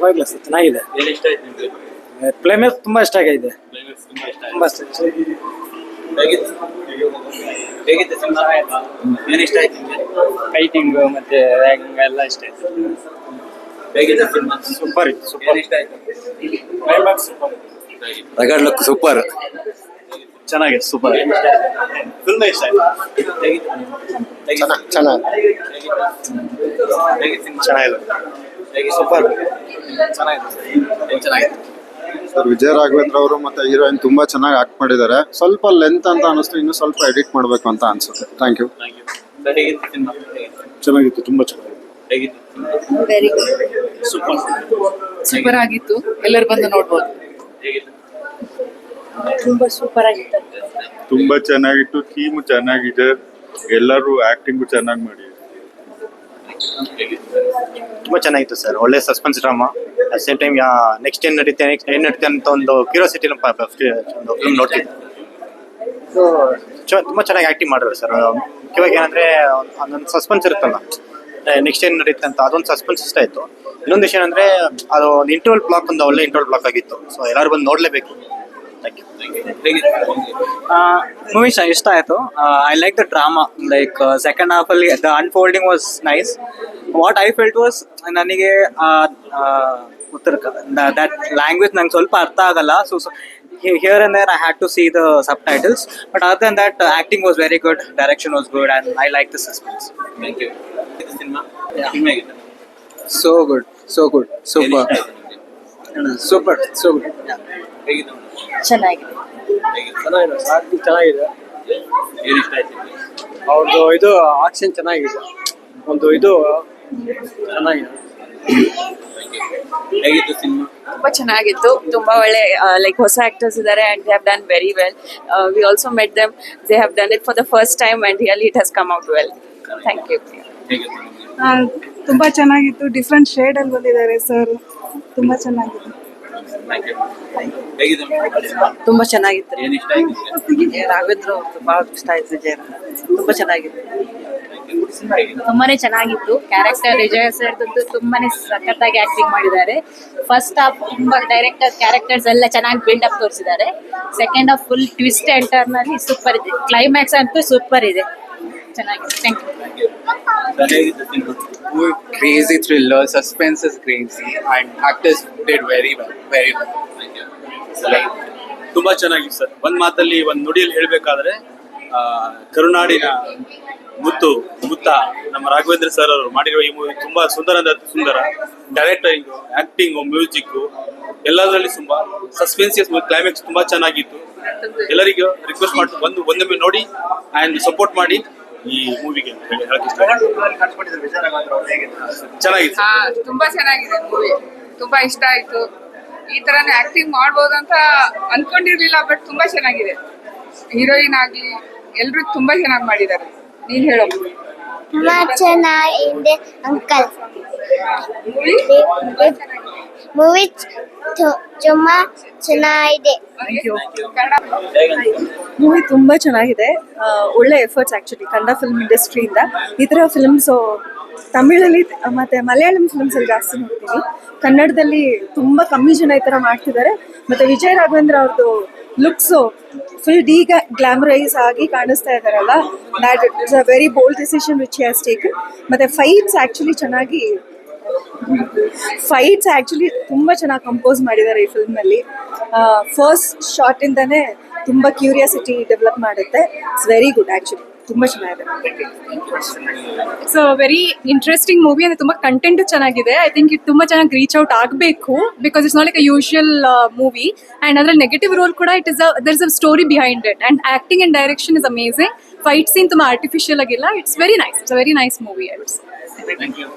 ಪರವಾಗಿಲ್ಲ ಸರ್ ಚೆನ್ನಾಗಿದೆ. ಏನ್ ಇಷ್ಟ ಆಯ್ತು ನಿಮ್ಗೆ? ಕ್ಲೈಮ್ಯಾಕ್ಸ್ ತುಂಬಾ ಇಷ್ಟ ಆಗಿದೆ. ಕ್ಲೈಮ್ಯಾಕ್ಸ್ ತುಂಬಾ ಇಷ್ಟ ತುಂಬಾ ಇಷ್ಟ ಹೇಗಿತ್ತು? ಹೇಗಿತ್ತು ಸಿನಿಮಾ? ಏನ್ ಇಷ್ಟ ಆಯ್ತು ನಿಮ್ಗೆ? ಫೈಟಿಂಗ್ ಮತ್ತೆ ಎಲ್ಲ ಇಷ್ಟ ಆಯ್ತು. ಹೇಗಿತ್ತು ಸಿನಿಮಾ? ಸೂಪರ್ ಇತ್ತು ಏನ್ ಇಷ್ಟ ಆಯ್ತು? ಕ್ಲೈಮ್ಯಾಕ್ಸ್ ಸೂಪರ್ ಹೇಗಿತ್ತು? ರಗಡ್ ಲುಕ್ ಸೂಪರ್ ಚೆನ್ನಾಗಿದೆ ಸೂಪರ್ ಏನ್ ಇಷ್ಟ ಆಯ್ತು? ಫಿಲ್ಮ್ ಇಷ್ಟ ಆಯ್ತು. ಹೇಗಿತ್ತು ಹೇಗಿತ್ತು? ಚೆನ್ನಾಗಿ ಹೇಗಿತ್ತು? ಹೇಗಿತ್ತು ಸಿನಿಮಾ? ಚೆನ್ನಾಗಿದೆ. ಹೇಗಿತ್ತು? Super sir. ವಿಜಯ ರಾಘವೇಂದ್ರ ಅವರು ಮತ್ತೆ ಹೀರೋಯಿನ್ ತುಂಬಾ ಚೆನ್ನಾಗಿ ಆಕ್ಟ್ ಮಾಡಿದ್ದಾರೆ. ಸ್ವಲ್ಪ ಲೆಂತ್ ಅಂತ ಅನಿಸ್ತು ಇನ್ನು ಸ್ವಲ್ಪ ಎಡಿಟ್ ಮಾಡಬೇಕು ಅಂತ ಅನ್ಸುತ್ತೆ. ಥ್ಯಾಂಕ್ ಯು ಚೆನ್ನಾಗಿತ್ತು ತುಂಬಾ ಚೆನ್ನಾಗಿತ್ತು. ಹೇಗಿತ್ತು? ವೆರಿ ಗುಡ್ ಸೂಪರ್ ಸೂಪರ್ ಆಗಿತ್ತು. ಎಲ್ಲರೂ ಬಂದು ನೋಡ್ಬೋದು. ತುಂಬಾ ಸೂಪರ್ ಆಗಿತ್ತು. ತುಂಬಾ ಚೆನ್ನಾಗಿತ್ತು ಥೀಮ್ ಚೆನ್ನಾಗಿದೆ. ಎಲ್ಲರೂ ಆಕ್ಟಿಂಗ್ ಚೆನ್ನಾಗಿ ಮಾಡಿ. ತುಂಬಾ ಚೆನ್ನಾಗಿತ್ತು ಸರ್. ಒಳ್ಳೆ suspense drama at same time next ಏನ್ ನಡೀತೆ ನೆಕ್ಸ್ಟ್ ಏನ್ ನಡೀತೆ ಅಂತ ಒಂದು ಕ್ಯೂರಿಯಾಸಿಟಿ ಒಂದು ಫಿಲ್ಮ್ ನೋಡ್ತಿದ್ದೆ ಸೊ ತುಂಬಾ ಚೆನ್ನಾಗಿ ಆಕ್ಟಿಂಗ್ ಮಾಡಿದ್ರು ಸರ್. ಮುಖ್ಯವಾಗಿ ಏನಂದ್ರೆ ಅದೊಂದು ಸಸ್ಪೆನ್ಸ್ ಇರುತ್ತಲ್ಲ. ನೆಕ್ಸ್ಟ್ ಏನ್ ನಡೀತೆ ಅಂತ, ಅದೊಂದು ಸಸ್ಪೆನ್ಸ್ ಇಷ್ಟ ಆಯ್ತು. ಇನ್ನೊಂದು ವಿಷಯ ಏನಂದ್ರೆ, ಅದು ಒಂದು ಇಂಟರ್ವಲ್ ಬ್ಲಾಕ್ ಒಂದು ಒಳ್ಳೆ ಇಂಟರ್ವಲ್ ಬ್ಲಾಕ್ ಆಗಿತ್ತು. ಸೊ ಎಲ್ಲರೂ ಬಂದು ನೋಡ್ಲೇಬೇಕು. ಮೂವಿ ಇಷ್ಟ ಆಯಿತು. I like the drama like second ಹಾಫಲ್ಲಿ the unfolding was nice what I felt was ನನಗೆ ಉತ್ತರ ದಟ್ ಲ್ಯಾಂಗ್ವೇಜ್ ನಂಗೆ ಸ್ವಲ್ಪ ಅರ್ಥ ಆಗಲ್ಲ. So here and there I had to see the subtitles but other than that acting was very good direction was good and I like the suspense thank you so good so good super super so good ಚೆನ್ನಾಗಿದೆ. ಚೆನ್ನಾಗಿದೆ. ಚೆನ್ನಾಗಿದೆ. ಏನ್ ಇಷ್ಟ ಆಯ್ತು ಅವ್ರದ್ದು ಇದು action ಚೆನ್ನಾಗಿದೆ. ಒಂದು ಇದು ಚೆನ್ನಾಗಿದೆ. ಹೇಗಿತ್ತು ಸಿನಿಮಾ? ತುಂಬಾ ಚೆನ್ನಾಗಿತ್ತು. ತುಂಬಾ ಒಳ್ಳೆ ಲೈಕ್ ಹೊಸ ಆಕ್ಟರ್ಸ್ ಇದ್ದಾರೆ and they have done very well we also met them they have done it for the first time and really it has come out well thank you ತುಂಬಾ ಚೆನ್ನಾಗಿತ್ತು. ಡಿಫ್ರೆಂಟ್ ಶೇಡ್ ಅಲ್ಲಿ ಬಂದಿದ್ದಾರೆ sir ತುಂಬಾ ಹೇಗಿತ್ತು ತುಂಬಾ ಚೆನ್ನಾಗಿತ್ತು. ಏನ್ ಇಷ್ಟ ಆಯ್ತು ನಿಮ್ಗೆ ರಾಘವೇಂದ್ರ ಬಹಳ ಇಷ್ಟ ಆಯ್ತು ವಿಜಯ ತುಂಬಾ ಚೆನ್ನಾಗಿತ್ತು. ತುಂಬಾನೇ ಚೆನ್ನಾಗಿತ್ತು. ಕ್ಯಾರೆಕ್ಟರ್ ವಿಜಯ ಸರ್ ತುಂಬಾನೇ ಸಖತ್ತಾಗಿ ಆಕ್ಟಿಂಗ್ ಮಾಡಿದ್ದಾರೆ. ಫಸ್ಟ್ ಹಾಫ್ ತುಂಬಾ ಡೈರೆಕ್ಟರ್ ಕ್ಯಾರೆಕ್ಟರ್ಸ್ ಎಲ್ಲ ಚೆನ್ನಾಗಿ ಬಿಲ್ಡ್ ಅಪ್ ತೋರಿಸಿದ್ದಾರೆ. ಸೆಕೆಂಡ್ ಹಾಫ್ ಫುಲ್ ಟ್ವಿಸ್ಟ್ ಎಂಟರ್ನಲ್ಲಿ ಟರ್ನ್ ಸೂಪರ್ ಇದೆ. ಕ್ಲೈಮ್ಯಾಕ್ಸ್ ಅಂತೂ ಸೂಪರ್ ಇದೆ. ಚೆನ್ನಾಗಿದೆ. Thank you crazy thriller, suspense is crazy, and actors did very well, very well. ತುಂಬಾ ಚೆನ್ನಾಗಿತ್ತು ಸರ್ ಒಂದ್ ಮಾತಲ್ಲಿ ಒಂದ್ ನುಡಿಯಲ್ಲಿ ಹೇಳ್ಬೇಕಾದ್ರೆ ಆ, ಕರುನಾಡಿನ ಮುತ್ತು ಮುತ್ತ ನಮ್ಮ ರಾಘವೇಂದ್ರ ಸರ್ ಅವರು ಮಾಡಿರುವ ಈ ಮೂವಿ ತುಂಬಾ ಸುಂದರ ಅಂದ್ರೆ ಸುಂದರ. ಡೈರೆಕ್ಟರಿಂಗ್ ಆಕ್ಟಿಂಗ್ ಮ್ಯೂಸಿಕ್ ಎಲ್ಲದರಲ್ಲಿ ತುಂಬಾ ಸಸ್ಪೆನ್ಸಿಯಸ್ ಕ್ಲೈಮ್ಯಾಕ್ಸ್ ತುಂಬಾ ಚೆನ್ನಾಗಿತ್ತು. ಎಲ್ಲರಿಗೂ ರಿಕ್ವೆಸ್ಟ್ ಮಾಡಿ ಒಂದು ಒಂದೊಮ್ಮೆ ನೋಡಿ ಅಂಡ್ ಸಪೋರ್ಟ್ ಮಾಡಿ. ಈ ಮೂವಿಗೆ ಹೇಳಕ್ ಇಷ್ಟ ಚೆನ್ನಾಗಿತ್ತು ಹಾ ತುಂಬಾ ಚೆನ್ನಾಗಿದೆ ಮೂವಿ ತುಂಬಾ ಇಷ್ಟ ಆಯ್ತು. ಈ ತರನೇ ಆಕ್ಟಿಂಗ್ ಮಾಡ್ಬೋದು ಅಂತ ಅನ್ಕೊಂಡಿರ್ಲಿಲ್ಲ ಬಟ್ ತುಂಬಾ ಚೆನ್ನಾಗಿದೆ. ಹೀರೋಯಿನ್ ಆಗ್ಲಿ ಎಲ್ರು ತುಂಬಾ ಚೆನ್ನಾಗಿ ಮಾಡಿದ್ದಾರೆ. ನೀನ್ ಹೇಳೋ. ತುಂಬಾ ಚೆನ್ನಾಗಿದೆ ಅಂಕಲ್ ಮೂವಿ ತುಂಬಾ ಚೆನ್ನಾಗಿದೆ. ಮೂವಿ ತುಂಬಾ ಚೆನ್ನಾಗಿದೆ. ಒಳ್ಳೆ ಎಫರ್ಟ್ಸ್ ಆಕ್ಚುಲಿ ಕನ್ನಡ ಫಿಲ್ಮ್ ಇಂಡಸ್ಟ್ರಿಯಿಂದ ಈ ಥರ ಫಿಲ್ಮ್ಸು ತಮಿಳಲ್ಲಿ, ಮತ್ತೆ ಮಲಯಾಳಂ ಫಿಲ್ಮ್ಸ್ ಅಲ್ಲಿ ಜಾಸ್ತಿ ನೋಡ್ತೀವಿ ಕನ್ನಡದಲ್ಲಿ ತುಂಬಾ ಕಮ್ಮಿ ಜನ ಈ ಥರ ಮಾಡ್ತಿದ್ದಾರೆ. ಮತ್ತೆ ವಿಜಯ್ ರಾಘವೇಂದ್ರ ಅವ್ರದ್ದು ಲುಕ್ಸು ಫುಲ್ ಡಿ ಗ್ಲಾಮರೈಸ್ ಆಗಿ ಕಾಣಿಸ್ತಾ ಇದಾರಲ್ಲ that it's a very bold decision which has taken ಮತ್ತೆ ಫೈಟ್ಸ್ ಆಕ್ಚುಲಿ ಚೆನ್ನಾಗಿ ಫೈಟ್ಸ್ ಆಕ್ಚುಲಿ ತುಂಬಾ ಚೆನ್ನಾಗಿ ಕಂಪೋಸ್ ಮಾಡಿದ್ದಾರೆ ಈ ಫಿಲ್ಮ್ ಅಲ್ಲಿ. ಫಸ್ಟ್ ಶಾರ್ಟ್ ಇಂದಾನೆ ತುಂಬಾ ಕ್ಯೂರಿಯಾಸಿಟಿ ಡೆವಲಪ್ ಮಾಡುತ್ತೆ. ಇಟ್ಸ್ ವೆರಿ ಗುಡ್ ಆಕ್ಚುಲಿ ತುಂಬಾ ಚೆನ್ನಾಗಿದೆ. ಸೊ ವೆರಿ ಇಂಟ್ರೆಸ್ಟಿಂಗ್ ಮೂವಿ ಅಂದ್ರೆ ತುಂಬಾ ಕಂಟೆಂಟ್ ಚೆನ್ನಾಗಿದೆ. ಐ ಥಿಂಕ್ ಇದು ತುಂಬಾ ಚೆನ್ನಾಗಿ ರೀಚ್ ಔಟ್ ಆಗಬೇಕು because it's not like a usual movie and ಅದ್ರಲ್ಲಿ ನೆಗೆಟಿವ್ ರೋಲ್ ಕೂಡ it is there is a story behind it and acting and direction is amazing fight scene ತುಂಬಾ artificial ಆಗಿಲ್ಲ. It's very nice it's very nice movie I would thank you